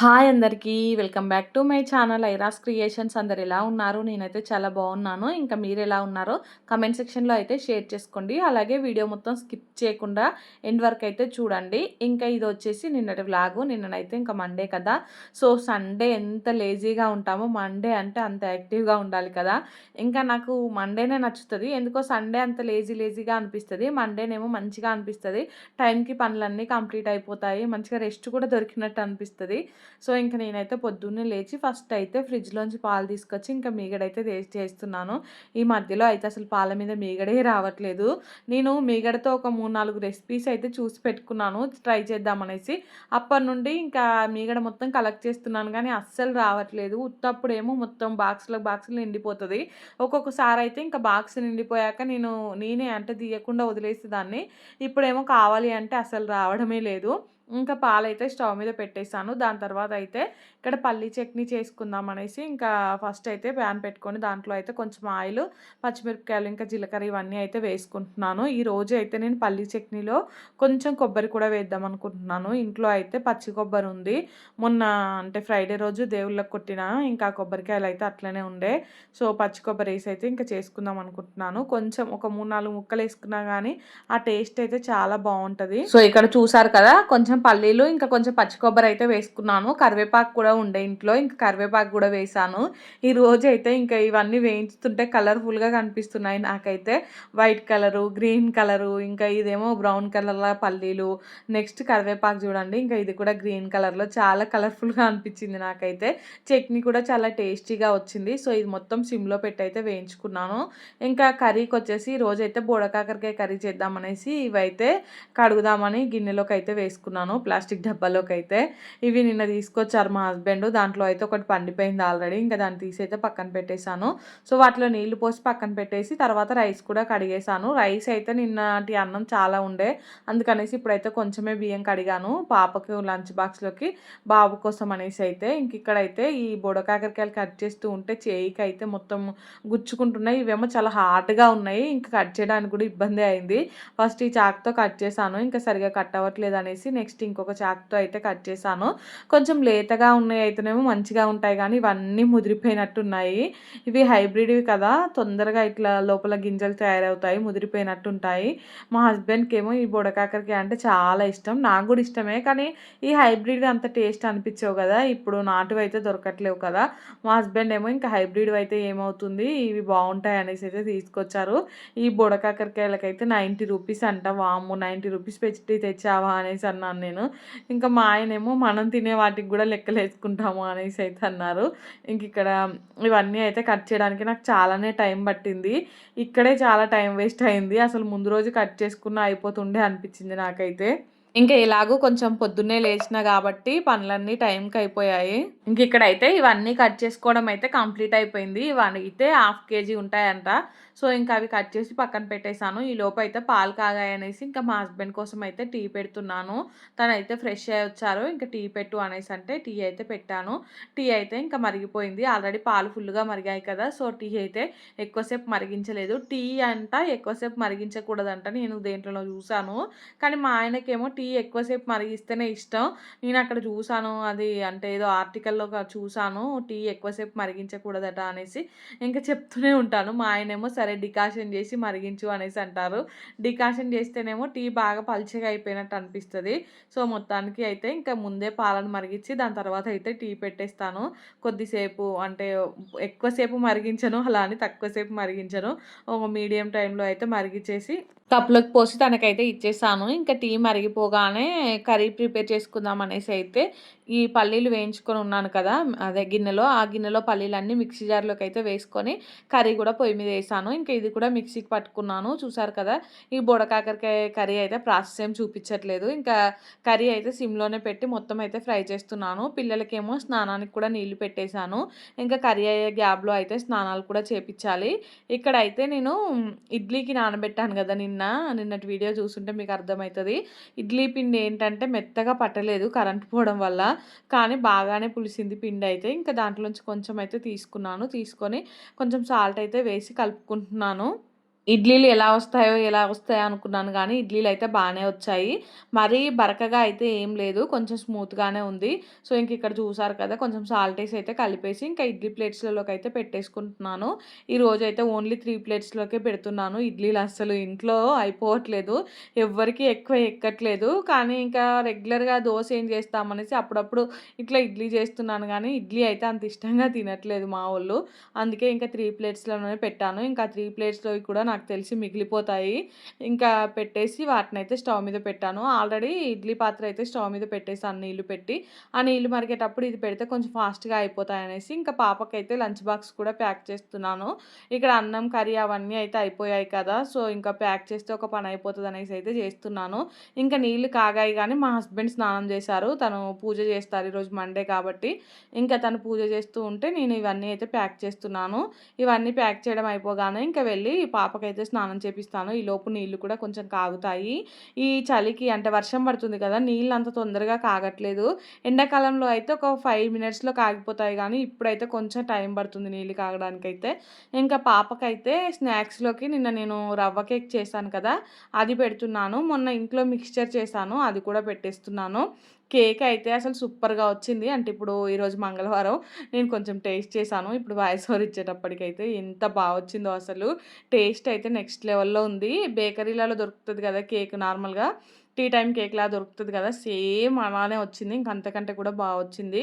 Hi అందరికీ welcome back to my channel ఐరాస్ creations. అందరు ఎలా ఉన్నారు? నేనైతే చాలా బాగున్నాను. ఇంకా మీరు ఎలా ఉన్నారో కమెంట్ సెక్షన్లో అయితే షేర్ చేసుకోండి. అలాగే వీడియో మొత్తం స్కిప్ చేయకుండా ఎండ్ వరకు అయితే చూడండి. ఇంకా ఇది వచ్చేసి నిన్నటి వ్లాగు. నిన్ననైతే ఇంకా మండే కదా. సో సండే ఎంత లేజీగా ఉంటామో మండే అంటే అంత యాక్టివ్గా ఉండాలి కదా. ఇంకా నాకు మండేనే నచ్చుతుంది. ఎందుకో సండే అంత లేజీ లేజీగా అనిపిస్తుంది. మండేనేమో మంచిగా అనిపిస్తుంది. టైంకి పనులన్నీ కంప్లీట్ అయిపోతాయి. మంచిగా రెస్ట్ కూడా దొరికినట్టు అనిపిస్తుంది. సో ఇంకా నేనైతే పొద్దున్నే లేచి ఫస్ట్ అయితే ఫ్రిడ్జ్లోంచి పాలు తీసుకొచ్చి ఇంకా మీగడైతే చేస్తున్నాను. ఈ మధ్యలో అయితే అసలు పాల మీద మీగడే రావట్లేదు. నేను మీగడతో ఒక మూడు నాలుగు రెసిపీస్ అయితే చూసి పెట్టుకున్నాను ట్రై చేద్దామనేసి అప్పటి నుండి ఇంకా మీగడ మొత్తం కలెక్ట్ చేస్తున్నాను కానీ అస్సలు రావట్లేదు. ఉత్తప్పుడేమో మొత్తం బాక్స్లో బాక్సులు నిండిపోతుంది. ఒక్కొక్కసారి అయితే ఇంకా బాక్స్ నిండిపోయాక నేను నేనే అంటే తీయకుండా వదిలేసి దాన్ని ఇప్పుడేమో కావాలి అంటే అసలు రావడమే లేదు. ఇంకా పాలైతే స్టవ్ మీద పెట్టేశాను. దాని తర్వాత అయితే ఇక్కడ పల్లీ చట్నీ చేసుకుందాం అనేసి ఇంకా ఫస్ట్ అయితే ప్యాన్ పెట్టుకొని దాంట్లో అయితే కొంచెం ఆయిల్ పచ్చిమిరపకాయలు ఇంకా జీలకర్ర ఇవన్నీ అయితే వేసుకుంటున్నాను. ఈ రోజు అయితే నేను పల్లీ చట్నీలో కొంచెం కొబ్బరి కూడా వేద్దాం అనుకుంటున్నాను. ఇంట్లో అయితే పచ్చి కొబ్బరి ఉంది. మొన్న అంటే ఫ్రైడే రోజు దేవుళ్ళకి కొట్టిన ఇంకా కొబ్బరికాయలు అయితే అట్లనే ఉండే. సో పచ్చి కొబ్బరి వేసి అయితే ఇంకా చేసుకుందాం అనుకుంటున్నాను. కొంచెం ఒక మూడు నాలుగు ముక్కలు వేసుకున్నా కానీ ఆ టేస్ట్ అయితే చాలా బాగుంటుంది. సో ఇక్కడ చూసారు కదా కొంచెం కొంచెం పల్లీలు ఇంకా కొంచెం పచ్చి కొబ్బరి అయితే వేసుకున్నాను. కరివేపాకు కూడా ఉండే ఇంట్లో ఇంకా కరివేపాకు కూడా వేసాను. ఈ రోజు అయితే ఇంకా ఇవన్నీ వేయించుతుంటే కలర్ఫుల్గా కనిపిస్తున్నాయి నాకైతే. వైట్ కలరు గ్రీన్ కలరు ఇంకా ఇదేమో బ్రౌన్ కలర్లో పల్లీలు. నెక్స్ట్ కరివేపాకు చూడండి ఇంకా ఇది కూడా గ్రీన్ కలర్లో చాలా కలర్ఫుల్గా అనిపించింది నాకైతే. చట్నీ కూడా చాలా టేస్టీగా వచ్చింది. సో ఇది మొత్తం సిమ్లో పెట్టి అయితే వేయించుకున్నాను. ఇంకా కర్రీకి వచ్చేసి రోజైతే బోడకాకరకాయ కర్రీ చేద్దామనేసి ఇవైతే కడుగుదామని గిన్నెలోకి అయితే వేసుకున్నాను. తీసుకున్నాను ప్లాస్టిక్ డబ్బాలోకి అయితే ఇవి నిన్న తీసుకొచ్చారు మా హస్బెండ్. దాంట్లో అయితే ఒకటి పండిపోయింది ఆల్రెడీ. ఇంకా దాన్ని తీసి అయితే పక్కన పెట్టేశాను. సో వాటిలో నీళ్ళు పోసి పక్కన పెట్టేసి తర్వాత రైస్ కూడా కడిగేశాను. రైస్ అయితే నిన్నటి అన్నం చాలా ఉండే. అందుకనేసి ఇప్పుడైతే కొంచెమే బియ్యం కడిగాను. పాపకి లంచ్ బాక్స్లోకి బాబు కోసం అనేసి అయితే. ఇంక ఇక్కడైతే ఈ బుడకాకరకాయలు కట్ చేస్తూ ఉంటే చేయికి అయితే మొత్తం గుచ్చుకుంటున్నాయి. ఇవేమో చాలా హార్డ్గా ఉన్నాయి. ఇంకా కట్ చేయడానికి కూడా ఇబ్బంది అయింది. ఫస్ట్ ఈ చాక్తో కట్ చేశాను. ఇంకా సరిగా కట్ అవ్వట్లేదు అనేసి నెక్స్ట్ నెక్స్ట్ ఇంకొక చాక్తో అయితే కట్ చేశాను. కొంచెం లేతగా ఉన్నాయి అయితేనేమో మంచిగా ఉంటాయి కానీ ఇవన్నీ ముదిరిపోయినట్టు ఉన్నాయి ఇవి హైబ్రిడ్వి కదా తొందరగా ఇట్లా లోపల గింజలు తయారవుతాయి ముదిరిపోయినట్టు ఉంటాయి మా హస్బెండ్కి ఏమో ఈ బుడకాకరకాయ అంటే చాలా ఇష్టం నాకు కూడా ఇష్టమే. కానీ ఈ హైబ్రిడ్ అంత టేస్ట్ అనిపించవు కదా ఇప్పుడు నాటువి అయితే దొరకట్లేవు కదా. మా హస్బెండ్ ఏమో ఇంకా హైబ్రిడ్ అయితే ఏమవుతుంది ఇవి బాగుంటాయి అనేసి అయితే తీసుకొచ్చారు. ఈ బుడకాకరకాయలకైతే నైంటీ రూపీస్ అంట వాము నైంటీ రూపీస్ పెట్టి తెచ్చావా అనేసి అన్నాను నేను. ఇంకా మా ఆయనేమో మనం తినే వాటికి కూడా లెక్కలు వేసుకుంటాము అనేసి అయితే అన్నారు. ఇంక ఇక్కడ ఇవన్నీ అయితే కట్ చేయడానికి నాకు చాలానే టైం పట్టింది. ఇక్కడే చాలా టైం వేస్ట్ అయింది. అసలు ముందు రోజు కట్ చేసుకున్న అయిపోతుండే అనిపించింది నాకైతే. ఇంకా ఇలాగూ కొంచెం పొద్దున్నే లేచిన కాబట్టి పనులన్నీ టైంకి అయిపోయాయి. ఇంక ఇక్కడైతే ఇవన్నీ కట్ చేసుకోవడం అయితే కంప్లీట్ అయిపోయింది. ఇవన్నీ అయితే హాఫ్ కేజీ ఉంటాయంట. సో ఇంకా అవి కట్ చేసి పక్కన పెట్టేశాను. ఈ లోపు అయితే పాలు కాగాయనేసి ఇంకా మా హస్బెండ్ కోసం అయితే టీ పెడుతున్నాను. తనైతే ఫ్రెష్ అయ్యి వచ్చారు. ఇంకా టీ పెట్టు అనేసి అంటే టీ అయితే పెట్టాను. టీ అయితే ఇంకా మరిగిపోయింది. ఆల్రెడీ పాలు ఫుల్గా మరిగాయి కదా. సో టీ అయితే ఎక్కువసేపు మరిగించలేదు. టీ అంట ఎక్కువసేపు మరిగించకూడదంట నేను దేంట్లో చూశాను. కానీ మా ఆయనకేమో టీ ఎక్కువసేపు మరిగిస్తేనే ఇష్టం. నేను అక్కడ చూశాను. అది అంటే ఏదో ఆర్టికల్లో చూశాను. టీ ఎక్కువసేపు మరిగించకూడదట అనేసి ఇంకా చెప్తూనే ఉంటాను. మా ఆయనేమో సరే సరే డికాషన్ చేసి మరిగించు అనేసి అంటారు. డికాషన్ చేస్తేనేమో టీ బాగా పల్చగా అయిపోయినట్టు అనిపిస్తుంది. సో మొత్తానికి అయితే ఇంకా ముందే పాలను మరిగించి దాని తర్వాత అయితే టీ పెట్టేస్తాను. కొద్దిసేపు అంటే ఎక్కువసేపు మరిగించను అలా అని తక్కువసేపు మరిగించను. ఒక మీడియం టైంలో అయితే మరిగించేసి కప్లోకి పోసి తనకైతే ఇచ్చేసాను. ఇంకా టీ మరిగిపోగానే కర్రీ ప్రిపేర్ చేసుకుందాం అనేసి అయితే ఈ పల్లీలు వేయించుకొని ఉన్నాను కదా అదే గిన్నెలో. ఆ గిన్నెలో పల్లీలన్నీ మిక్సీ జార్లోకి అయితే వేసుకొని కర్రీ కూడా పొయ్యి మీద వేసాను. ఇంకా ఇది కూడా మిక్సీకి పట్టుకున్నాను. చూసారు కదా ఈ బుడకాకరకాయ కర్రీ అయితే ప్రాసెస్ ఏం చూపించట్లేదు. ఇంకా కర్రీ అయితే సిమ్లోనే పెట్టి మొత్తం అయితే ఫ్రై చేస్తున్నాను. పిల్లలకేమో స్నానానికి కూడా నీళ్ళు పెట్టేశాను. ఇంకా కర్రీ అయ్యే గ్యాబ్లో అయితే స్నానాలు కూడా చేపించాలి. ఇక్కడ అయితే నేను ఇడ్లీకి నానబెట్టాను కదా నిన్న. నిన్న నిన్నటి వీడియో చూస్తుంటే మీకు అర్థమవుతుంది ఇడ్లీ పిండి ఏంటంటే మెత్తగా పట్టలేదు కరెంట్ పోవడం వల్ల. కానీ బాగానే పులిసింది పిండి అయితే. ఇంకా దాంట్లోంచి కొంచెం అయితే తీసుకున్నాను. తీసుకొని కొంచెం సాల్ట్ అయితే వేసి కలుపుకుంటున్నాను. ఇడ్లీలు ఎలా వస్తాయో ఎలా వస్తాయో అనుకున్నాను కానీ ఇడ్లీలు అయితే బాగానే వచ్చాయి. మరీ బరకగా అయితే ఏం లేదు కొంచెం స్మూత్గానే ఉంది. సో ఇంక ఇక్కడ చూసారు కదా కొంచెం సాల్ట్ వేసి అయితే కలిపేసి ఇంకా ఇడ్లీ ప్లేట్స్లలోకి అయితే పెట్టేసుకుంటున్నాను. ఈరోజు అయితే ఓన్లీ త్రీ ప్లేట్స్లోకే పెడుతున్నాను. ఇడ్లీలు అస్సలు ఇంట్లో అయిపోవట్లేదు ఎవ్వరికి ఎక్కువ ఎక్కట్లేదు. కానీ ఇంకా రెగ్యులర్గా దోశ ఏం చేస్తామనేసి అప్పుడప్పుడు ఇట్లా ఇడ్లీ చేస్తున్నాను కానీ ఇడ్లీ అయితే అంత ఇష్టంగా తినట్లేదు మా వాళ్ళు అందుకే ఇంకా త్రీ ప్లేట్స్లోనే పెట్టాను. ఇంకా త్రీ ప్లేట్స్లో కూడా నాకు నాకు తెలిసి మిగిలిపోతాయి. ఇంకా పెట్టేసి వాటిని అయితే స్టవ్ మీద పెట్టాను. ఆల్రెడీ ఇడ్లీ పాత్ర అయితే స్టవ్ మీద పెట్టేసాను నీళ్ళు పెట్టి ఆ నీళ్ళు మరిగేటప్పుడు ఇది పెడితే కొంచెం ఫాస్ట్గా అయిపోతాయి అనేసి ఇంకా పాపకైతే లంచ్ బాక్స్ కూడా ప్యాక్ చేస్తున్నాను. ఇక్కడ అన్నం కర్రీ అవన్నీ అయితే అయిపోయాయి కదా సో ఇంకా ప్యాక్ చేస్తే ఒక పని అయిపోతుంది అనేసి అయితే చేస్తున్నాను. ఇంకా నీళ్ళు కాగాయి కానీ మా హస్బెండ్ స్నానం చేశారు. తను పూజ చేస్తారు ఈరోజు మండే కాబట్టి. ఇంకా తను పూజ చేస్తూ ఉంటే నేను ఇవన్నీ అయితే ప్యాక్ చేస్తున్నాను. ఇవన్నీ ప్యాక్ చేయడం అయిపోగానే ఇంకా వెళ్ళి పాపకి అయితే స్నానం చేపిస్తాను. ఈ లోపు నీళ్ళు కూడా కొంచెం కాగుతాయి. ఈ చలికి అంటే వర్షం పడుతుంది కదా నీళ్ళు అంత తొందరగా కాగట్లేదు. ఎండాకాలంలో అయితే ఒక ఫైవ్ మినిట్స్లో కాగిపోతాయి కానీ ఇప్పుడైతే కొంచెం టైం పడుతుంది నీళ్ళు కాగడానికైతే. ఇంకా పాపకైతే స్నాక్స్లోకి నిన్న నేను రవ్వ కేక్ చేశాను కదా అది పెడుతున్నాను. మొన్న ఇంట్లో మిక్స్చర్ చేశాను అది కూడా పెట్టేస్తున్నాను. కేక్ అయితే అసలు సూపర్గా వచ్చింది. అంటే ఇప్పుడు ఈరోజు మంగళవారం నేను కొంచెం టేస్ట్ చేశాను. ఇప్పుడు వాయిస్ ఓవర్ ఇచ్చేటప్పటికైతే ఎంత బాగా వచ్చిందో అసలు. టేస్ట్ అయితే నెక్స్ట్ లెవెల్లో ఉంది. బేకరీలలో దొరుకుతుంది కదా కేక్ నార్మల్గా. టీ టైం కేక్లా దొరుకుతుంది కదా సేమ్ అలానే వచ్చింది. ఇంక అంతకంటే కూడా బాగా వచ్చింది.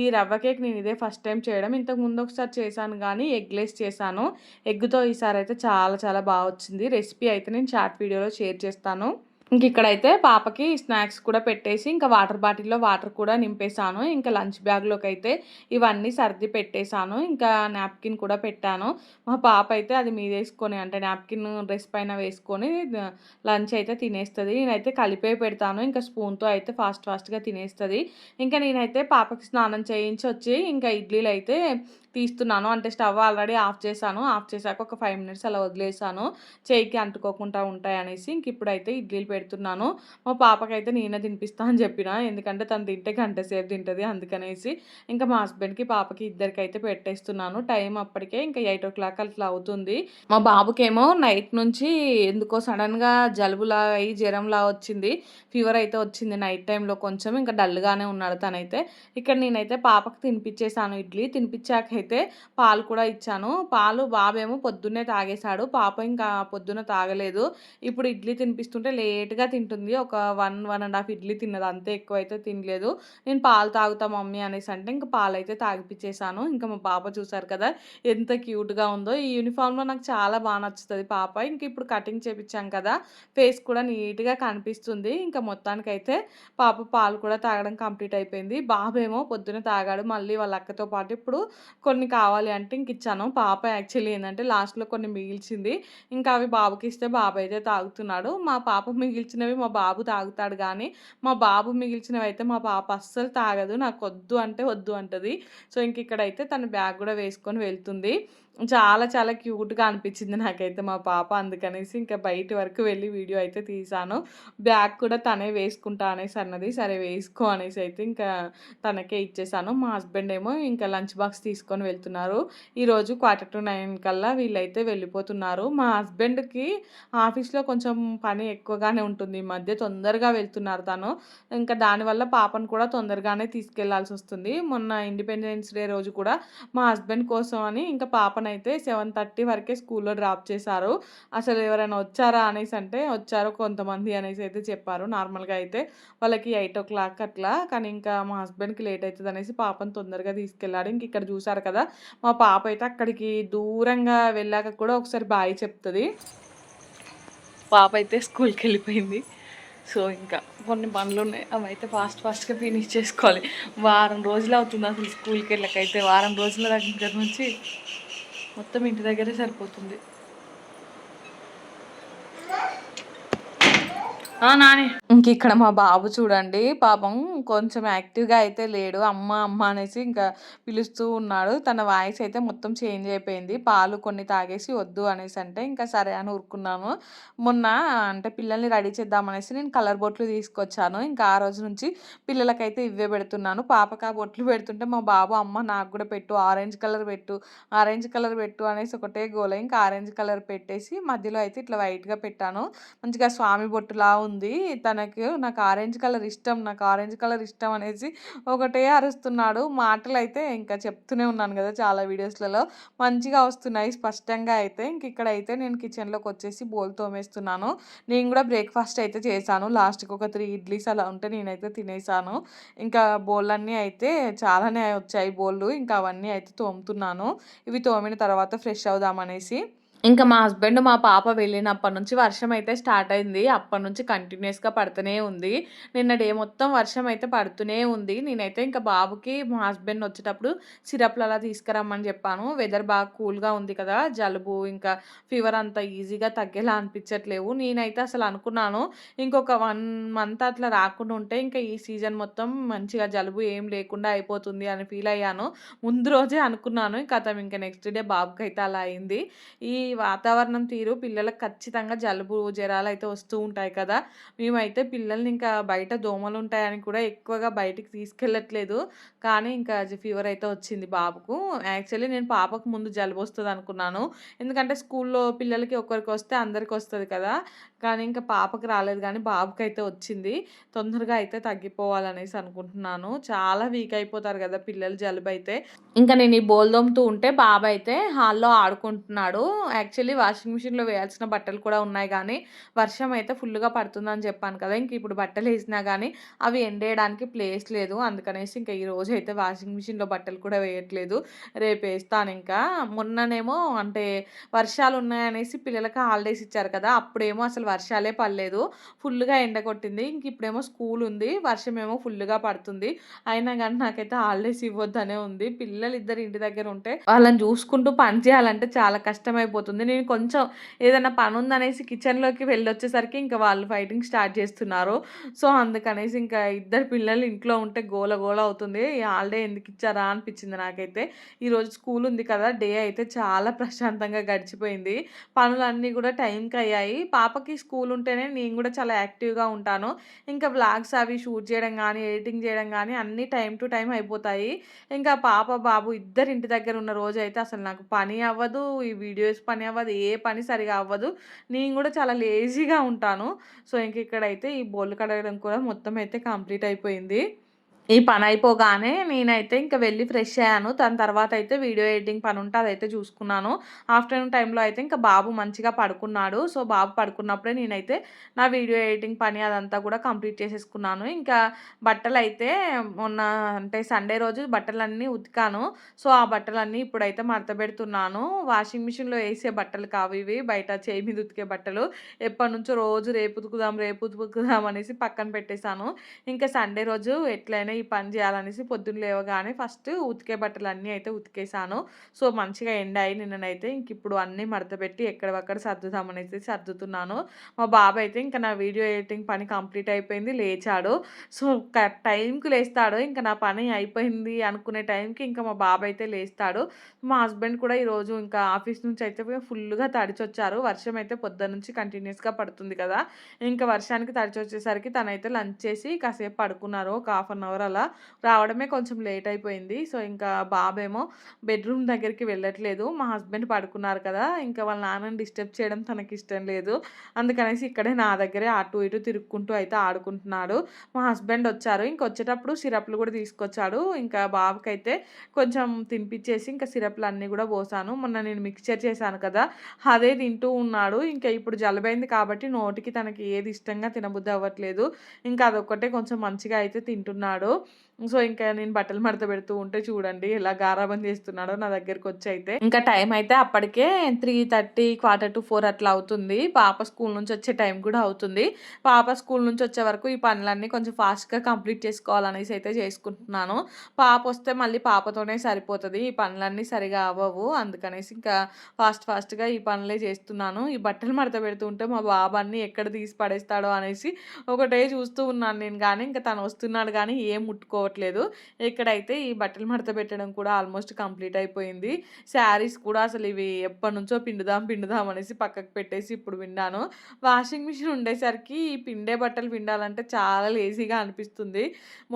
ఈ రవ్వ కేక్ నేను ఇదే ఫస్ట్ టైం చేయడం. ఇంతకు ముందు ఒకసారి చేశాను కానీ ఎగ్లెస్ చేశాను. ఎగ్తో ఈసారి అయితే చాలా చాలా బాగా వచ్చింది. రెసిపీ అయితే నేను చాట్ వీడియోలో షేర్ చేస్తాను. ఇంక ఇక్కడైతే పాపకి స్నాక్స్ కూడా పెట్టేసి ఇంకా వాటర్ బాటిల్లో వాటర్ కూడా నింపేశాను. ఇంకా లంచ్ బ్యాగ్లోకి అయితే ఇవన్నీ సర్ది పెట్టేశాను. ఇంకా నాప్కిన్ కూడా పెట్టాను. మా పాప అయితే అది మీద వేసుకొని అంటే నాప్కిన్ డ్రెస్ పైన వేసుకొని లంచ్ అయితే తినేస్తుంది. నేనైతే కలిపే పెడతాను. ఇంకా స్పూన్తో అయితే ఫాస్ట్ ఫాస్ట్గా తినేస్తుంది. ఇంకా నేనైతే పాపకి స్నానం చేయించి వచ్చి ఇంకా ఇడ్లీలు అయితే తీస్తున్నాను. అంటే స్టవ్ ఆల్రెడీ ఆఫ్ చేశాను. ఆఫ్ చేశాక ఒక ఫైవ్ మినిట్స్ అలా వదిలేసాను చేయికి అంటుకోకుండా ఉంటాయి అనేసి ఇంక ఇప్పుడైతే ఇడ్లీలు పెడుతున్నాను. మా పాపకైతే నేనే తినిపిస్తా అని చెప్పిన. ఎందుకంటే తను తింటే గంట సేపు తింటుంది అందుకనేసి ఇంకా మా హస్బెండ్కి పాపకి ఇద్దరికి అయితే పెట్టేస్తున్నాను. టైం అప్పటికే ఇంకా ఎయిట్ ఓ క్లాక్ అట్లా అవుతుంది. మా బాబుకేమో నైట్ నుంచి ఎందుకో సడన్గా జలుబులా అయ్యి జ్వరంలా వచ్చింది. ఫీవర్ అయితే వచ్చింది నైట్ టైంలో కొంచెం. ఇంకా డల్గానే ఉన్నాడు తనైతే. ఇక్కడ నేనైతే పాపకి తినిపించేసాను ఇడ్లీ. తినిపించాక అయితే పాలు కూడా ఇచ్చాను. పాలు బాబేమో పొద్దున్నే తాగేశాడు. పాప ఇంకా పొద్దున్న తాగలేదు. ఇప్పుడు ఇడ్లీ తినిపిస్తుంటే లేట్గా తింటుంది. ఒక one one and half idli తిన్నది. అంతే ఎక్కువ అయితే తినలేదు. నేను పాలు తాగుతా మమ్మీ అనేసి అంటే ఇంకా పాలు అయితే తాగిపించేశాను ఇంకా మా పాప చూసారు కదా ఎంత క్యూట్గా ఉందో. ఈ యూనిఫామ్లో నాకు చాలా బాగా నచ్చుతుంది పాప. ఇంక ఇప్పుడు కటింగ్ చేపించాం కదా ఫేస్ కూడా నీట్గా కనిపిస్తుంది. ఇంకా మొత్తానికైతే పాప పాలు కూడా తాగడం కంప్లీట్ అయిపోయింది. బాబేమో పొద్దున తాగాడు. మళ్ళీ వాళ్ళ అక్కతో పాటు ఇప్పుడు కొన్ని కావాలి అంటే ఇంక ఇచ్చాను. పాప యాక్చువల్లీ ఏంటంటే లాస్ట్లో కొన్ని మిగిల్చింది. ఇంకా అవి బాబుకి ఇస్తే బాబు అయితే తాగుతున్నాడు. మా పాప మిగిల్చినవి మా బాబు తాగుతాడు కానీ మా బాబు మిగిల్చినవి అయితే మా పాప అస్సలు తాగదు. నాకు వద్దు అంటే వద్దు అంటది. సో ఇంక ఇక్కడైతే తన బ్యాగ్ కూడా వేసుకొని వెళ్తుంది. చాలా చాలా క్యూట్గా అనిపించింది నాకైతే మా పాప అందుకనేసి ఇంకా బయట వరకు వెళ్ళి వీడియో అయితే తీసాను. బ్యాగ్ కూడా తనే వేసుకుంటా అనేసి అన్నది సరే వేసుకో అనేసి అయితే ఇంకా తనకే ఇచ్చేసాను. మా హస్బెండ్ ఏమో ఇంకా లంచ్ బాక్స్ తీసుకొని వెళ్తున్నారు. ఈరోజు క్వార్టర్ టు నైన్ కల్లా వీళ్ళైతే వెళ్ళిపోతున్నారు. మా హస్బెండ్కి ఆఫీస్లో కొంచెం పని ఎక్కువగానే ఉంటుంది. ఈ మధ్య తొందరగా వెళ్తున్నారు తను. ఇంకా దానివల్ల పాపను కూడా తొందరగానే తీసుకెళ్ళాల్సి వస్తుంది. మొన్న ఇండిపెండెన్స్ డే రోజు కూడా మా హస్బెండ్ కోసం అని ఇంకా పాప అయితే సెవెన్ థర్టీ వరకే స్కూల్లో డ్రాప్ చేశారు. అసలు ఎవరైనా వచ్చారా అనేసి అంటే వచ్చారు కొంతమంది అనేసి అయితే చెప్పారు. నార్మల్గా అయితే వాళ్ళకి ఎయిట్ ఓ క్లాక్ అట్లా. కానీ ఇంకా మా హస్బెండ్కి లేట్ అవుతుంది అనేసి పాపను తొందరగా తీసుకెళ్ళాడు. ఇంక ఇక్కడ చూసారు కదా మా పాప అయితే అక్కడికి దూరంగా వెళ్ళాక కూడా ఒకసారి బాయ్ చెప్తుంది. పాప అయితే స్కూల్కి వెళ్ళిపోయింది. సో ఇంకా కొన్ని పనులు ఉన్నాయి. అవి అయితే ఫాస్ట్ ఫాస్ట్గా ఫినిష్ చేసుకోవాలి. వారం రోజులు అవుతుంది అసలు స్కూల్కి వెళ్ళకైతే వారం రోజుల దగ్గర నుంచి మొత్తం ఇంటి దగ్గరే సరిపోతుంది. నాని ఇంక ఇక్కడ మా బాబు చూడండి పాపం కొంచెం యాక్టివ్‌గా అయితే లేడు. అమ్మ, అమ్మ అనేసి ఇంకా పిలుస్తూ ఉన్నాడు. తన వాయిస్ అయితే మొత్తం చేంజ్ అయిపోయింది. పాలు కొన్ని తాగేసి వద్దు అనేసి అంటే ఇంకా సరే అని ఊరుకున్నాను. మొన్న అంటే పిల్లల్ని రెడీ చేద్దామనేసి నేను కలర్ బొట్లు తీసుకొచ్చాను. ఇంకా ఆ రోజు నుంచి పిల్లలకైతే ఇవే పెడుతున్నాను. పాపకి ఆ బొట్లు పెడుతుంటే మా బాబు అమ్మ నాకు కూడా పెట్టు ఆరెంజ్ కలర్ పెట్టు, ఆరెంజ్ కలర్ పెట్టు అనేసి ఒకటే గోల. ఇంకా ఆరెంజ్ కలర్ పెట్టేసి మధ్యలో అయితే ఇట్లా వైట్‌గా పెట్టాను. మంచిగా స్వామి బొట్టులా ఉంది. ఉంది తనకు నాకు ఆరెంజ్ కలర్ ఇష్టం, నాకు ఆరెంజ్ కలర్ ఇష్టం అనేసి ఒకటే అరుస్తున్నాడు. మాటలు అయితే ఇంకా చెప్తూనే ఉన్నాను కదా! చాలా వీడియోస్‌లలో మంచిగా వస్తున్నాయి స్పష్టంగా అయితే. ఇంక ఇక్కడైతే నేను కిచెన్‌లోకి వచ్చేసి బోల్ తోమేస్తున్నాను. నేను కూడా బ్రేక్‌ఫాస్ట్ అయితే చేశాను. లాస్ట్‌కి ఒక త్రీ ఇడ్లీస్ అలా ఉంటే నేనైతే తినేసాను. ఇంకా బోళ్ళన్నీ అయితే చాలానే వచ్చాయి బోళ్ళు. ఇంకా అవన్నీ అయితే తోముతున్నాను. ఇవి తోమిన తర్వాత ఫ్రెష్ అవుదామనేసి. ఇంకా మా హస్బెండ్, మా పాప వెళ్ళినప్పటి నుంచి వర్షం అయితే స్టార్ట్ అయింది. అప్పటి నుంచి కంటిన్యూయస్‌గా పడుతూనే ఉంది. నిన్న డే మొత్తం వర్షం అయితే పడుతూనే ఉంది. నేనైతే ఇంకా బాబుకి మా హస్బెండ్ వచ్చేటప్పుడు సిరప్‌లు అలా తీసుకురమ్మని చెప్పాను. వెదర్ బాగా కూల్‌గా ఉంది కదా! జలుబు ఇంకా ఫీవర్ అంత ఈజీగా తగ్గేలా అనిపించట్లేవు. నేనైతే అసలు అనుకున్నాను ఇంకొక వన్ మంత్ అట్లా రాకుండా ఉంటే ఇంకా ఈ సీజన్ మొత్తం మంచిగా జలుబు ఏం లేకుండా అయిపోతుంది అని ఫీల్ అయ్యాను. ముందు రోజే అనుకున్నాను. ఖతం ఇంక నెక్స్ట్ డే బాబుకి అయితే అలా అయింది. ఈ వాతావరణం తీరు పిల్లలకు ఖచ్చితంగా జలుబు, జరాలైతే వస్తూ ఉంటాయి కదా! మేమైతే పిల్లల్ని ఇంకా బయట దోమలు ఉంటాయని కూడా ఎక్కువగా బయటికి తీసుకెళ్ళట్లేదు. కానీ ఇంకా ఫీవర్ అయితే వచ్చింది బాబుకు. యాక్చువల్లీ నేను పాపకు ముందు జలుబు వస్తుంది అనుకున్నాను ఎందుకంటే స్కూల్లో పిల్లలకి ఒక్కరికి వస్తే అందరికి వస్తుంది కదా! కానీ ఇంకా పాపకు రాలేదు కానీ బాబుకి అయితే వచ్చింది. తొందరగా అయితే తగ్గిపోవాలనేసి అనుకుంటున్నాను. చాలా వీక్ అయిపోతారు కదా పిల్లలు జలుబు అయితే ఇంకా నేను ఈ బోలు ఉంటే ఉంటే అయితే హాల్‌లో ఆడుకుంటున్నాడు. యాక్చువల్లీ వాషింగ్ మిషన్‌లో వేయాల్సిన బట్టలు కూడా ఉన్నాయి కానీ వర్షం అయితే ఫుల్గా పడుతుందని చెప్పాను కదా! ఇంక ఇప్పుడు బట్టలు వేసినా కానీ అవి ఎండేయడానికి ప్లేస్ లేదు. అందుకనేసి ఇంకా ఈ రోజు అయితే వాషింగ్ మిషన్‌లో బట్టలు కూడా వేయట్లేదు. రేపేస్తానింకా. మొన్ననేమో అంటే వర్షాలు ఉన్నాయనేసి పిల్లలకి హాలిడేస్ ఇచ్చారు కదా! అప్పుడేమో అసలు వర్షాలే పడలేదు. ఫుల్గా ఎండ కొట్టింది. ఇంక ఇప్పుడేమో స్కూల్ ఉంది వర్షమేమో ఫుల్గా పడుతుంది. అయినా కానీ నాకైతే హాలిడేస్ ఇవ్వద్దనే ఉంది. పిల్లలు ఇద్దరు ఇంటి దగ్గర ఉంటే వాళ్ళని చూసుకుంటూ పని చేయాలంటే చాలా కష్టమైపోతుంది. నేను కొంచెం ఏదైనా పని ఉందనేసి కిచెన్‌లోకి వెళ్ళొచ్చేసరికి ఇంకా వాళ్ళు ఫైటింగ్ స్టార్ట్ చేస్తున్నారు. సో, అందుకనేసి ఇంకా ఇద్దరు పిల్లలు ఇంట్లో ఉంటే గోల గోల అవుతుంది. హాలిడే ఎందుకు ఇచ్చారా అనిపించింది నాకైతే. ఈరోజు స్కూల్ ఉంది కదా! డే అయితే చాలా ప్రశాంతంగా గడిచిపోయింది. పనులన్నీ కూడా టైంకి అయ్యాయి పాపకి స్కూల్ ఉంటేనే నేను కూడా చాలా యాక్టివ్‌గా ఉంటాను. ఇంకా వ్లాగ్స్ అవి షూట్ చేయడం కానీ ఎడిటింగ్ చేయడం కానీ అన్నీ టైం టు టైం అయిపోతాయి. ఇంకా పాప, బాబు ఇద్దరు ఇంటి దగ్గర ఉన్న రోజైతే అసలు నాకు పని అవ్వదు. ఈ వీడియోస్ పని పని అవ్వదు. ఏ పని సరిగ్గా అవ్వదు. నేను కూడా చాలా లేజీగా ఉంటాను. సో, ఇంక ఇక్కడైతే ఈ బోళ్ళు కడగడం కూడా మొత్తం అయితే కంప్లీట్ అయిపోయింది. ఈ పని అయిపోగానే నేనైతే ఇంక వెళ్ళి ఫ్రెష్ అయ్యాను. దాని తర్వాత అయితే వీడియో ఎడిటింగ్ పని ఉంటే అదైతే చూసుకున్నాను. ఆఫ్టర్‌నూన్ టైంలో అయితే ఇంకా బాబు మంచిగా పడుకున్నాడు. సో, బాబు పడుకున్నప్పుడే నేనైతే నా వీడియో ఎడిటింగ్ పని అదంతా కూడా కంప్లీట్ చేసేసుకున్నాను. ఇంకా బట్టలైతే మొన్న అంటే సండే రోజు బట్టలన్నీ ఉతికాను. సో, ఆ బట్టలన్నీ ఇప్పుడైతే మడతపెడుతున్నాను వాషింగ్ మిషన్‌లో వేసే బట్టలు కావు ఇవి. బయట చేయి మీద ఉతికే బట్టలు. ఎప్పటినుంచో రోజు రేపు ఉతుకుదాం, రేపు ఉతుకుదాం అనేసి పక్కన పెట్టేసాను. ఇంకా సండే రోజు ఎట్లయినా ఈ పని చేయాలనేసి పొద్దున్న లేవగానే ఫస్ట్ ఉతికే బట్టలు అన్నీ అయితే ఉతికేసాను. సో, మంచిగా ఎండాయి నిన్ననైతే. ఇంకిప్పుడు అన్నీ మడతపెట్టి ఎక్కడవక్కడ సర్దుదామని అయితే సర్దుతున్నాను. మా బాబాయ్ అయితే ఇంకా నా వీడియో ఎడిటింగ్ పని కంప్లీట్ అయిపోయింది. లేచాడు. సో, క టైంకి లేస్తాడు. ఇంకా నా పని అయిపోయింది అనుకునే టైంకి ఇంకా మా బాబయితే లేస్తాడు. మా హస్బెండ్ కూడా ఈరోజు ఇంకా ఆఫీస్ నుంచి అయితే ఫుల్గా తడిచొచ్చారు. వర్షం అయితే పొద్దున్నుంచి కంటిన్యూస్గా పడుతుంది కదా! ఇంకా వర్షానికి తడిచొచ్చేసరికి తనైతే లంచ్ చేసి కాసేపు పడుకున్నారు. ఒక హాఫ్ అన్ అవర్ అలా. రావడమే కొంచెం లేట్ అయిపోయింది. సో, ఇంకా బాబేమో బెడ్‌రూమ్ దగ్గరికి వెళ్ళట్లేదు. మా హస్బెండ్ పడుకున్నారు కదా! ఇంకా వాళ్ళ నాన్నని డిస్టర్బ్ చేయడం తనకి ఇష్టం లేదు. అందుకనేసి ఇక్కడే నా దగ్గరే అటు ఇటు తిరుక్కుంటూ అయితే ఆడుకుంటున్నాడు. మా హస్బెండ్ వచ్చారు. ఇంక వచ్చేటప్పుడు సిరప్‌లు కూడా తీసుకొచ్చాడు. ఇంకా బాబుకైతే కొంచెం తినిపించేసి ఇంకా సిరప్లు అన్నీ కూడా పోసాను. మొన్న నేను మిక్స్చర్ చేశాను కదా! అదే తింటూ ఉన్నాడు. ఇంకా ఇప్పుడు జలబైంది కాబట్టి నోటికి తనకి ఏది ఇష్టంగా తినబుద్ధి అవ్వట్లేదు. ఇంకా అదొక్కటే కొంచెం మంచిగా అయితే తింటున్నాడు. సో ఇంకా నేను బట్టలు మడత పెడుతూ ఉంటే చూడండి ఎలా గారాబం చేస్తున్నాడో నా దగ్గరికి వచ్చి అయితే. ఇంకా టైం అయితే అప్పటికే three thirty quarter to four అట్లా అవుతుంది. పాప స్కూల్ నుంచి వచ్చే టైం కూడా అవుతుంది. పాప స్కూల్ నుంచి వచ్చే వరకు ఈ పనులన్నీ కొంచెం ఫాస్ట్గా కంప్లీట్ చేసుకోవాలనేసి అయితే చేసుకుంటున్నాను. పాప వస్తే మళ్ళీ పాపతోనే సరిపోతుంది. ఈ పనులన్నీ సరిగా అవ్వవు. అందుకనేసి ఇంకా ఫాస్ట్ ఫాస్ట్గా ఈ పనులే చేస్తున్నాను. ఈ బట్టలు మడత పెడుతుంటే మా బాబాన్ని ఎక్కడ తీసి పడేస్తాడో అనేసి ఒకటే చూస్తూ ఉన్నాను నేను. కానీ ఇంకా తను వస్తున్నాడు కానీ ఏం ముట్టుకోవట్లేదు. ఇక్కడైతే ఈ బట్టలు మడత పెట్టడం కూడా ఆల్మోస్ట్ కంప్లీట్ అయిపోయింది. శారీస్ కూడా అసలు ఇవి ఎప్పటి నుంచో పిండుదాం పిండుదాం అనేసి పక్కకు పెట్టేసి ఇప్పుడు విన్నాను. వాషింగ్ మిషన్ ఉండేసరికి ఈ పిండే బట్టలు పిండాలంటే చాలా లేజీగా అనిపిస్తుంది.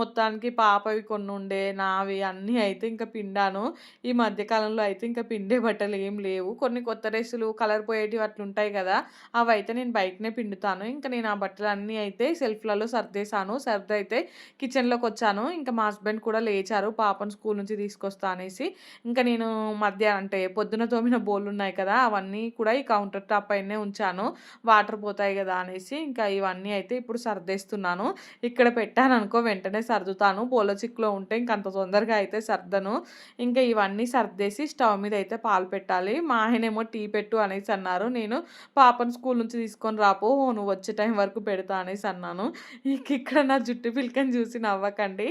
మొత్తానికి పాపవి కొన్ని ఉండే నావి అన్నీ అయితే ఇంకా పిండాను. ఈ మధ్యకాలంలో అయితే ఇంకా పిండే బట్టలు ఏం లేవు. కొన్ని కొత్త డ్రెస్సులు కలర్ పోయేటివి అట్లుంటాయి కదా అవి అయితే నేను బయటనే పిండుతాను. ఇంకా నేను ఆ బట్టలు అన్నీ అయితే సెల్ఫ్లలో సర్దేశాను. సర్ది అయితే కిచెన్లోకి వచ్చాను. ఇంకా మా హస్బెండ్ కూడా లేచారు. పాపను స్కూల్ నుంచి తీసుకొస్తా అనేసి. ఇంకా నేను మధ్య అంటే పొద్దున తోమిన బోళ్ళు ఉన్నాయి కదా అవన్నీ కూడా ఈ కౌంటర్ టాప్ పైనే ఉంచాను. వాటర్ పోతాయి కదా అనేసి ఇంకా ఇవన్నీ అయితే ఇప్పుడు సర్దేస్తున్నాను. ఇక్కడ పెట్టాను అనుకో వెంటనే సర్దుతాను. బోల చిక్కులో ఉంటే ఇంక అంత తొందరగా అయితే సర్దను. ఇంకా ఇవన్నీ సర్దేసి స్టవ్ మీద అయితే పాలు పెట్టాలి. మా ఆయనేమో టీ పెట్టు అనేసి అన్నారు. నేను పాపను స్కూల్ నుంచి తీసుకొని రాపో నువ్వు వచ్చే టైం వరకు పెడతా అనేసి అన్నాను. ఇంక ఇక్కడ నా జుట్టు పిల్కని చూసి నవ్వకండి. అండి.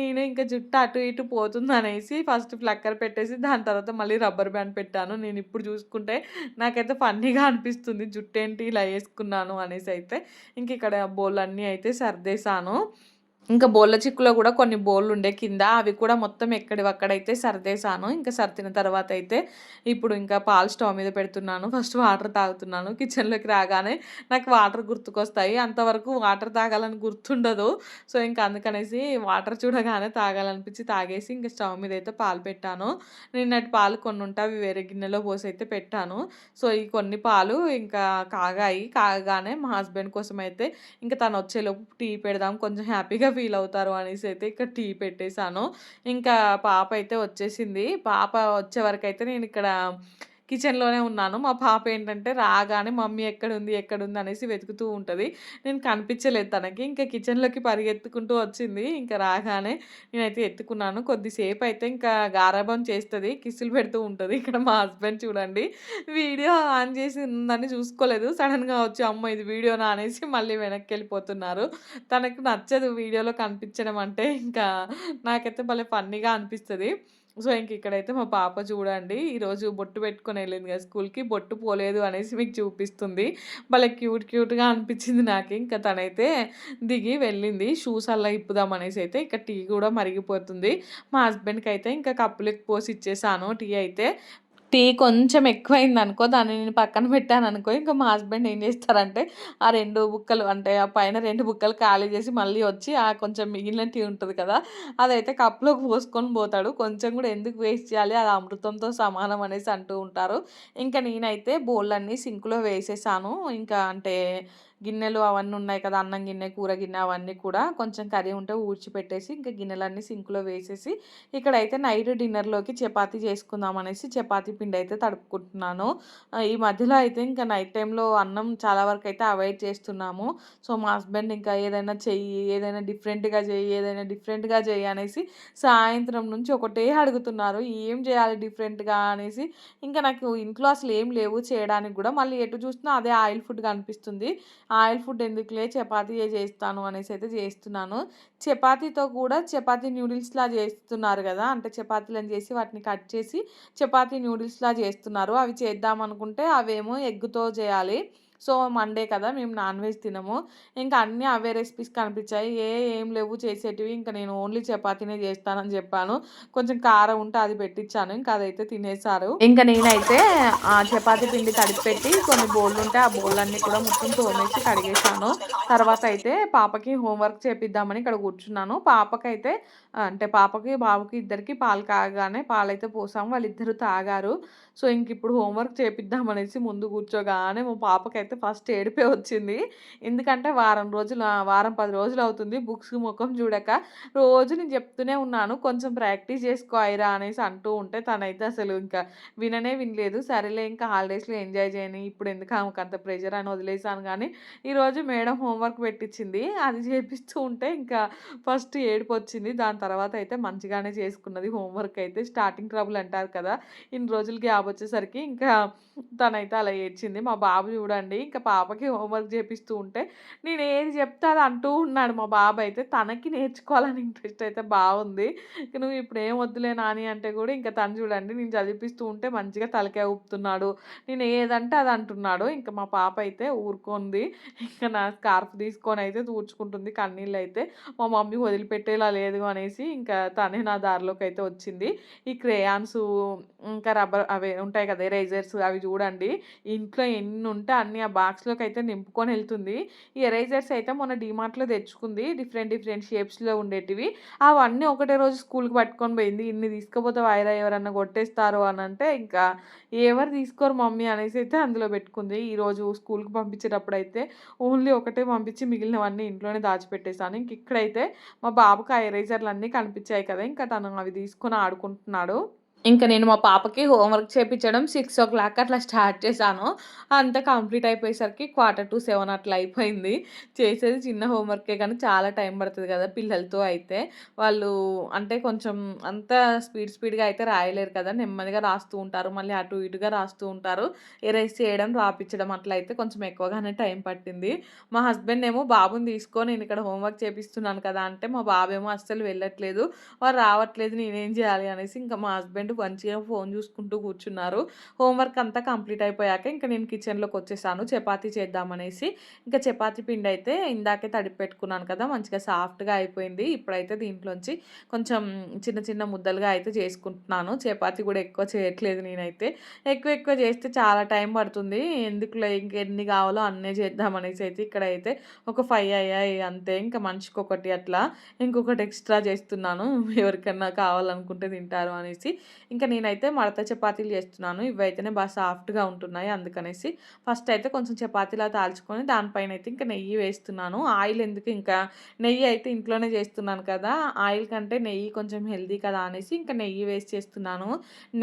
నేను ఇంకా జుట్టు అటు ఇటు పోతుంది అనేసి ఫస్ట్ ఫ్లక్కర్ పెట్టేసి దాని తర్వాత మళ్ళీ రబ్బర్ బ్యాండ్ పెట్టాను. నేను ఇప్పుడు చూసుకుంటే నాకైతే ఫన్నీగా అనిపిస్తుంది. జుట్టు ఏంటి ఇలా వేసుకున్నాను అనేసి అయితే. ఇంక ఇక్కడ బోల్ అన్నీ అయితే సర్దేశాను. ఇంకా బోళ్ళ చిక్కులో కూడా కొన్ని బోళ్ళు ఉండే కింద అవి కూడా మొత్తం ఎక్కడివక్కడైతే సర్దేశాను. ఇంకా సర్దిన తర్వాత అయితే ఇప్పుడు ఇంకా పాలు స్టవ్ మీద పెడుతున్నాను. ఫస్ట్ వాటర్ తాగుతున్నాను. కిచెన్లోకి రాగానే నాకు వాటర్ గుర్తుకొస్తాయి. అంతవరకు వాటర్ తాగాలని గుర్తుండదు. సో ఇంకా అందుకనేసి వాటర్ చూడగానే తాగాలనిపించి తాగేసి ఇంకా స్టవ్ మీద అయితే పాలు పెట్టాను. నిన్నటి పాలు కొన్ని ఉంటే అవి వేరే గిన్నెలో పోసి అయితే పెట్టాను. సో ఈ కొన్ని పాలు ఇంకా కాగాయి. కాగానే మా హస్బెండ్ కోసం అయితే ఇంకా తను వచ్చేలోపు టీ పెడదాం. కొంచెం హ్యాపీగా ఫీల్ అవుతారు అనేసి అయితే ఇక్కడ టీ పెట్టేశాను. ఇంకా పాప అయితే వచ్చేసింది. పాప వచ్చే వరకు అయితే నేను ఇక్కడ కిచెన్లోనే ఉన్నాను. మా పాప ఏంటంటే రాగానే మమ్మీ ఎక్కడుంది ఎక్కడుంది అనేసి వెతుకుతూ ఉంటుంది. నేను కనిపించలేదు తనకి. ఇంకా కిచెన్లోకి పరిగెత్తుకుంటూ వచ్చింది. ఇంకా రాగానే నేనైతే ఎత్తుకున్నాను. కొద్దిసేపు అయితే ఇంకా గారాబం చేస్తుంది. కిసులు పెడుతూ ఉంటుంది. ఇక్కడ మా హస్బెండ్ చూడండి. వీడియో ఆన్ చేసి ఉందని చూసుకోలేదు. సడన్గా వచ్చి అమ్మ ఇది వీడియోనా? అనేసి మళ్ళీ వెనక్కి వెళ్ళిపోతున్నారు తనకు నచ్చదు వీడియోలో కనిపించడం అంటే. ఇంకా నాకైతే భలే ఫన్నీగా అనిపిస్తుంది. సో ఇంక ఇక్కడైతే మా పాప చూడండి ఈరోజు బొట్టు పెట్టుకొని వెళ్ళింది కదా స్కూల్కి బొట్టు పోలేదు అనేసి మీకు చూపిస్తుంది. భలే క్యూట్ క్యూట్గా అనిపించింది నాకు. ఇంకా తనైతే దిగి వెళ్ళింది షూస్ అలా ఇప్పుదాం అనేసి అయితే ఇంకా టీ కూడా మరిగిపోతుంది. మా హస్బెండ్కి అయితే ఇంకా కప్పులకి పోసి ఇచ్చేసాను. టీ అయితే టీ కొంచెం ఎక్కువైంది అనుకో దాన్ని నేను పక్కన పెట్టాను అనుకో ఇంకా మా హస్బెండ్ ఏం చేస్తారంటే ఆ రెండు బుక్కలు అంటే ఆ పైన రెండు బుక్కలు ఖాళీ చేసి మళ్ళీ వచ్చి ఆ కొంచెం మిగిలిన టీ ఉంటుంది కదా అదైతే కప్లోకి పోసుకొని పోతాడు. కొంచెం కూడా ఎందుకు వేస్ట్ చేయాలి? అది అమృతంతో సమానం అనేసి అంటూ ఉంటారు. ఇంకా నేనైతే బోళ్ళన్నీ సింక్లో వేసేసాను. ఇంకా అంటే గిన్నెలు అవన్నీ ఉన్నాయి కదా అన్నం గిన్నె కూర గిన్నె అవన్నీ కూడా కొంచెం కర్రీ ఉంటే ఊడ్చిపెట్టేసి ఇంకా గిన్నెలన్నీ సింక్లో వేసేసి ఇక్కడైతే నైట్ డిన్నర్లోకి చపాతీ చేసుకుందాం అనేసి చపాతీ పిండి అయితే తడుపుకుంటున్నాను. ఈ మధ్యలో అయితే ఇంకా నైట్ టైంలో అన్నం చాలా వరకు అయితే అవాయిడ్ చేస్తున్నాము. సో మా హస్బెండ్ ఇంకా ఏదైనా చెయ్యి ఏదైనా డిఫరెంట్గా చెయ్యి ఏదైనా డిఫరెంట్గా చెయ్యి అనేసి సాయంత్రం నుంచి ఒకటే అడుగుతున్నారు. ఏం చేయాలి డిఫరెంట్గా అనేసి ఇంకా నాకు ఇంట్లో అసలు ఏం లేవు చేయడానికి కూడా. మళ్ళీ ఎటు చూసినా అదే ఆయిల్ ఫుడ్ కనిపిస్తుంది ఆయిల్ ఫుడ్ ఎందుకులే? చపాతీ చేస్తాను అనేసి అయితే చేస్తున్నాను. చపాతీతో కూడా చపాతీ న్యూడిల్స్లా చేస్తున్నారు కదా! అంటే చపాతీలను చేసి వాటిని కట్ చేసి చపాతీ న్యూడిల్స్లా చేస్తున్నారు. అవి చేద్దాం అనుకుంటే అవేమో ఎగ్గుతో చేయాలి. సో మండే కదా మేము నాన్ వెజ్ తినము. ఇంకా అన్నీ అవే రెసిపీస్ కనిపించాయి. ఏ ఏం లేవు చేసేటివి. ఇంకా నేను ఓన్లీ చపాతీనే చేస్తానని చెప్పాను. కొంచెం కారం ఉంటే అది పెట్టించాను ఇంకా అదైతే తినేసారు. ఇంకా నేనైతే ఆ చపాతీ పిండి తడిపెట్టి కొన్ని బోళ్ళు ఉంటే ఆ బోళ్ళన్నీ కూడా మొత్తం తోమేసి కడిగేసాను తర్వాత అయితే పాపకి హోంవర్క్ చేపిద్దామని ఇక్కడ కూర్చున్నాను. పాపకైతే అంటే పాపకి బాబుకి ఇద్దరికి పాలు కాగానే పాలైతే పోసాము. వాళ్ళిద్దరు తాగారు. సో ఇంక ఇప్పుడు హోంవర్క్ చేపిద్దామనేసి ముందు కూర్చోగానే మా పాపకైతే నాకైతే ఫస్ట్ ఏడిపే వచ్చింది. ఎందుకంటే వారం రోజులు వారం పది రోజులు అవుతుంది బుక్స్ ముఖం చూడక. రోజు నేను చెప్తూనే ఉన్నాను కొంచెం ప్రాక్టీస్ చేసుకో ఐరా అనేసి అంటూ ఉంటే తనైతే అసలు ఇంకా విననే వినలేదు. సరేలే ఇంకా హాలిడేస్లో ఎంజాయ్ చేయని ఇప్పుడు ఎందుకు ఆమెకు అంత ప్రెషర్ అని వదిలేసాను కానీ ఈరోజు మేడం హోంవర్క్ పెట్టించింది అది చేపిస్తూ ఉంటే ఇంకా ఫస్ట్ ఏడుపు వచ్చింది. దాని తర్వాత అయితే మంచిగానే చేసుకున్నది హోంవర్క్ అయితే. స్టార్టింగ్ ట్రబుల్ అంటారు కదా ఇన్ని రోజులు గ్యాప్ వచ్చేసరికి ఇంకా తనైతే అలా ఏడ్చింది. మా బాబు చూడండి ఇంకా పాపకి హోంవర్క్ చేపిస్తూ ఉంటే నేను ఏది చెప్తే అది అంటూ ఉన్నాడు మా బాబు అయితే. తనకి నేర్చుకోవాలని ఇంట్రెస్ట్ అయితే బాగుంది. ఇంక నువ్వు ఇప్పుడు ఏం వద్దులే నాని అంటే కూడా ఇంకా తను చూడండి నేను చదివిపిస్తూ ఉంటే మంచిగా తలకాయ ఊపుతున్నాడు. నేను ఏదంటే అది అంటున్నాడు. ఇంకా మా పాప అయితే ఊరుకుంది. ఇంకా నా స్కార్ఫ్ తీసుకొని అయితే తూర్చుకుంటుంది కన్నీళ్ళు అయితే. మా మమ్మీ వదిలిపెట్టేలా లేదు అనేసి ఇంకా తనే నా దారిలోకి అయితే వచ్చింది. ఈ క్రేయాన్స్ ఇంకా రబ్బర్ అవి ఉంటాయి కదా ఎరేజర్స్ అవి చూడండి. ఇంట్లో ఎన్ని ఉంటే అన్ని ఆ బాక్స్లోకి అయితే నింపుకొని వెళ్తుంది. ఈ ఎరేజర్స్ అయితే మొన్న డిమార్ట్లో తెచ్చుకుంది. డిఫరెంట్ డిఫరెంట్ షేప్స్లో ఉండేటివి. అవన్నీ ఒకటే రోజు స్కూల్కి పట్టుకొని పోయింది. ఇన్ని తీసుకుపోతే వాయిదా ఎవరన్నా కొట్టేస్తారు అని అంటే ఇంకా ఎవరు తీసుకోరు మమ్మీ అనేసి అయితే అందులో పెట్టుకుంది. ఈరోజు స్కూల్కి పంపించేటప్పుడు అయితే ఓన్లీ ఒకటే పంపించి మిగిలినవన్నీ ఇంట్లోనే దాచిపెట్టేశాను. ఇంక ఇక్కడైతే మా బాబుకి ఆ ఎరేజర్లు అన్నీ కనిపించాయి కదా. ఇంకా తను అవి తీసుకొని ఆడుకుంటున్నాడు. ఇంకా నేను మా పాపకి హోంవర్క్ చేయించడం సిక్స్ ఓ క్లాక్ అట్లా స్టార్ట్ చేశాను. అంతా కంప్లీట్ అయిపోయేసరికి క్వార్టర్ టు సెవెన్ అట్లా అయిపోయింది. చేసేది చిన్న హోంవర్కే కానీ చాలా టైం పడుతుంది కదా పిల్లలతో అయితే. వాళ్ళు అంటే కొంచెం అంత స్పీడ్ స్పీడ్గా అయితే రాయలేరు కదా. నెమ్మదిగా రాస్తూ ఉంటారు. మళ్ళీ అటు ఇటుగా రాస్తూ ఉంటారు. ఎరేస్ చేయడం రాపించడం అట్లా అయితే కొంచెం ఎక్కువగానే టైం పట్టింది. మా హస్బెండ్ ఏమో బాబుని తీసుకొని నేను ఇక్కడ హోంవర్క్ చేపిస్తున్నాను కదా అంటే మా బాబేమో అస్సలు వెళ్ళట్లేదు. వారు రావట్లేదు నేనేం చేయాలి అనేసి ఇంకా మా హస్బెండ్ మంచిగా ఫోన్ చూసుకుంటూ కూర్చున్నారు. హోంవర్క్ అంతా కంప్లీట్ అయిపోయాక ఇంకా నేను కిచెన్లోకి వచ్చేసాను. చపాతీ చేద్దామనేసి ఇంకా చపాతీ పిండి అయితే ఇందాకే తడిపి పెట్టుకున్నాను కదా మంచిగా సాఫ్ట్గా అయిపోయింది. ఇప్పుడైతే దీంట్లోంచి కొంచెం చిన్న చిన్న ముద్దలుగా అయితే చేసుకుంటున్నాను. చపాతీ కూడా ఎక్కువ చేయట్లేదు నేనైతే. ఎక్కువ ఎక్కువ చేస్తే చాలా టైం పడుతుంది. ఎందుకులే ఇంకెన్ని కావాలో అన్నీ చేద్దామనేసి అయితే ఇక్కడైతే ఒక ఫైవ్ అయ్యాయి అంతే. ఇంకా మనిషికి ఒకటి అట్లా ఇంకొకటి ఎక్స్ట్రా చేస్తున్నాను. ఎవరికన్నా కావాలనుకుంటే తింటారు అనేసి ఇంకా నేనైతే మడత చపాతీలు చేస్తున్నాను. ఇవైతేనే బాగా సాఫ్ట్గా ఉంటున్నాయి అందుకనేసి. ఫస్ట్ అయితే కొంచెం చపాతీలా తాల్చుకొని దానిపైన అయితే ఇంకా నెయ్యి వేస్తున్నాను. ఆయిల్ ఎందుకు ఇంకా నెయ్యి అయితే ఇంట్లోనే చేస్తున్నాను కదా. ఆయిల్ కంటే నెయ్యి కొంచెం హెల్దీ కదా అనేసి ఇంకా నెయ్యి వేసి చేస్తున్నాను.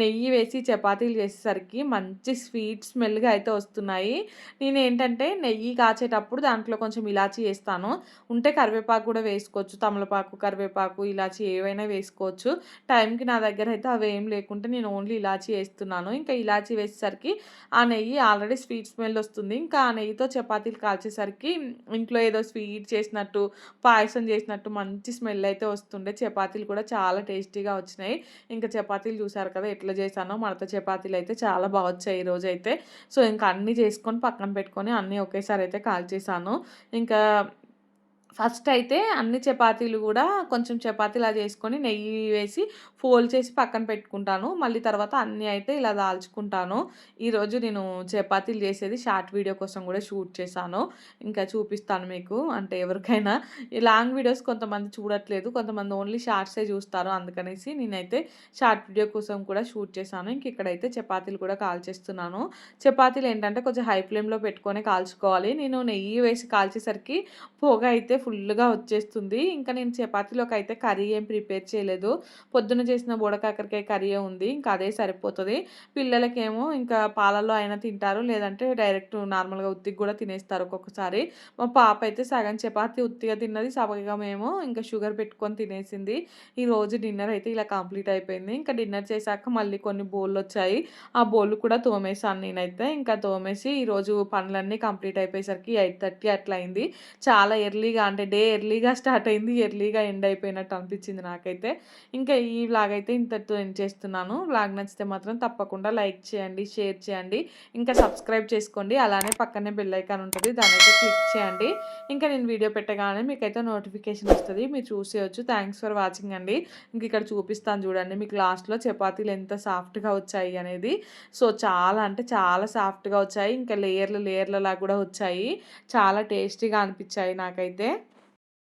నెయ్యి వేసి చపాతీలు చేసేసరికి మంచి స్వీట్ స్మెల్గా అయితే వస్తున్నాయి. నేను ఏంటంటే నెయ్యి కాచేటప్పుడు దాంట్లో కొంచెం ఇలాచి వేస్తాను. ఉంటే కరివేపాకు కూడా వేసుకోవచ్చు. తమలపాకు కరివేపాకు ఇలాచి ఏవైనా వేసుకోవచ్చు. టైంకి నా దగ్గర అయితే అవి ఏం లేకుంటే నేను ఓన్లీ ఇలాచి వేస్తున్నాను. ఇంకా ఇలాచి వేసేసరికి ఆ నెయ్యి ఆల్రెడీ స్వీట్ స్మెల్ వస్తుంది. ఇంకా ఆ నెయ్యితో చపాతీలు కాల్చేసరికి ఇంట్లో ఏదో స్వీట్ చేసినట్టు పాయసం చేసినట్టు మంచి స్మెల్ అయితే వస్తుండే. చపాతీలు కూడా చాలా టేస్టీగా వచ్చినాయి. ఇంకా చపాతీలు చూసారు కదా ఎట్లా చేశానో. మడత చపాతీలు అయితే చాలా బాగా వచ్చాయి ఈరోజు అయితే సో ఇంకా అన్నీ చేసుకొని పక్కన పెట్టుకొని అన్నీ ఒకేసారి అయితే కాల్చేసాను ఇంకా ఫస్ట్ అయితే అన్ని చపాతీలు కూడా కొంచెం చపాతీలా చేసుకొని నెయ్యి వేసి ఫోల్డ్ చేసి పక్కన పెట్టుకుంటాను. మళ్ళీ తర్వాత అన్నీ అయితే ఇలా దాల్చుకుంటాను. ఈరోజు నేను చపాతీలు చేసేది షార్ట్ వీడియో కోసం కూడా షూట్ చేశాను. ఇంకా చూపిస్తాను మీకు. అంటే ఎవరికైనా ఈ లాంగ్ వీడియోస్ కొంతమంది చూడట్లేదు. కొంతమంది ఓన్లీ షార్ట్సే చూస్తారు. అందుకనేసి నేనైతే షార్ట్ వీడియో కోసం కూడా షూట్ చేశాను. ఇంక ఇక్కడైతే చపాతీలు కూడా కాల్చేస్తున్నాను. చపాతీలు ఏంటంటే కొంచెం హై ఫ్లేమ్లో పెట్టుకొని కాల్చుకోవాలి. నేను నెయ్యి వేసి కాల్చేసరికి పొగ అయితే ఫుల్గా వచ్చేస్తుంది. ఇంకా నేను చపాతీలోకి అయితే కర్రీ ఏం ప్రిపేర్ చేయలేదు. పొద్దున చేసిన బుడకాకరకాయ కర్రీ ఉంది ఇంకా అదే సరిపోతుంది. పిల్లలకేమో ఇంకా పాలల్లో అయినా తింటారు లేదంటే డైరెక్ట్ నార్మల్గా ఉత్తికి కూడా తినేస్తారు ఒక్కొక్కసారి. మా పాప అయితే సగం చపాతీ ఉత్తిగా తిన్నది సగం ఏమో ఇంకా షుగర్ పెట్టుకొని తినేసింది. ఈ రోజు డిన్నర్ అయితే ఇలా కంప్లీట్ అయిపోయింది. ఇంకా డిన్నర్ చేశాక మళ్ళీ కొన్ని బోళ్ళు వచ్చాయి. ఆ బోళ్ళు కూడా తోమేసాను నేనైతే. ఇంకా తోమేసి ఈరోజు పనులన్నీ కంప్లీట్ అయిపోయేసరికి ఎయిట్ థర్టీ అట్లా అయింది చాలా ఎర్లీగా అంటే డే ఎర్లీగా స్టార్ట్ అయింది ఎర్లీగా ఎండ్ అయిపోయినట్టు అనిపించింది నాకైతే. ఇంకా ఈ వ్లాగ్ అయితే ఇంతటితో ఎండ్ చేస్తున్నాను. వ్లాగ్ నచ్చితే మాత్రం తప్పకుండా లైక్ చేయండి షేర్ చేయండి ఇంకా సబ్స్క్రైబ్ చేసుకోండి. అలానే పక్కనే బెల్ ఐకాన్ ఉంటుంది దాని అయితే క్లిక్ చేయండి. ఇంకా నేను వీడియో పెట్టగానే మీకైతే నోటిఫికేషన్ వస్తుంది. మీరు చూసేయచ్చు. థ్యాంక్స్ ఫర్ వాచింగ్ అండి. ఇంక ఇక్కడ చూపిస్తాను చూడండి. మీకు లాస్ట్లో చపాతీలు ఎంత సాఫ్ట్గా వచ్చాయి అనేది. సో చాలా అంటే చాలా సాఫ్ట్గా వచ్చాయి. ఇంకా లేయర్లు లేయర్లలా కూడా వచ్చాయి. చాలా టేస్టీగా అనిపించాయి నాకైతే.